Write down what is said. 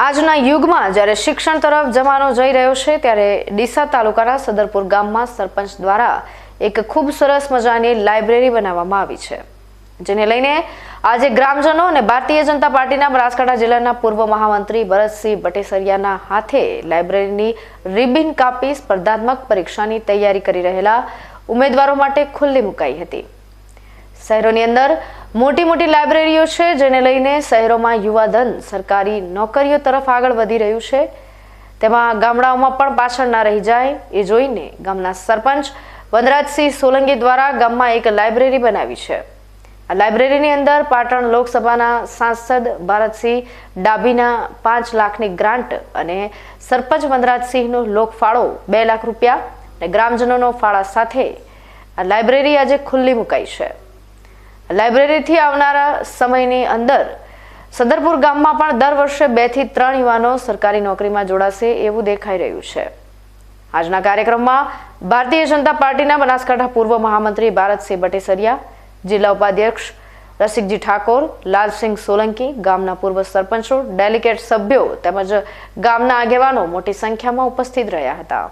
આજના યુગમાં જ્યારે શિક્ષણ તરફ જમાનો જઈ રહ્યો છે, ત્યારે ડીસા તાલુકાના સદરપુર ગામમાં સરપંચ દ્વારા એક ખૂબ સરસ મજાની લાઇબ્રેરી બનાવવામાં આવી છે, જેને લઈને આજે ગ્રામજનો અને ભારતીય જનતા પાર્ટીના બનાસકાંઠા જિલ્લાના પૂર્વ મહામંત્રી ભરતસિંહ બટેસરિયાના હાથે લાઇબ્રેરીની રિબિન કાપી સ્પર્ધાત્મક પરીક્ષાની તૈયારી કરી રહેલા ઉમેદવારો માટે ખુલ્લી મુકાઈ હતી. શહેરોની અંદર મોટી મોટી લાઇબ્રેરીઓ છે, જેને લઈને શહેરોમાં યુવાધન સરકારી નોકરીઓ તરફ આગળ વધી રહ્યું છે. તેમાં ગામડાઓમાં પણ પાછળ ના રહી જાય, એ જોઈને ગામના સરપંચ વનરાજસિંહ સોલંકી દ્વારા ગામમાં એક લાઇબ્રેરી બનાવી છે. આ લાઇબ્રેરીની અંદર પાટણ લોકસભાના સાંસદ ભારતસિંહ ડાભીના પાંચ લાખની ગ્રાન્ટ અને સરપંચ વનરાજસિંહનો લોકફાળો બે લાખ રૂપિયા અને ગ્રામજનોનો ફાળા સાથે આ લાઇબ્રેરી આજે ખુલ્લી મુકાઈ છે. લાઇબ્રેરીથી આવનારા સમયની અંદર સદરપુર ગામમાં પણ દર વર્ષે બેથી ત્રણ યુવાનો સરકારી નોકરીમાં જોડાશે એવું દેખાઈ રહ્યું છે. આજના કાર્યક્રમમાં ભારતીય જનતા પાર્ટીના બનાસકાંઠા પૂર્વ મહામંત્રી ભારતસિંહ બટેસરિયા, જિલ્લા ઉપાધ્યક્ષ રસિકજી ઠાકોર, લાલસિંહ સોલંકી, ગામના પૂર્વ સરપંચો ડેલિકેટ સભ્યો તેમજ ગામના આગેવાનો મોટી સંખ્યામાં ઉપસ્થિત રહ્યા હતા.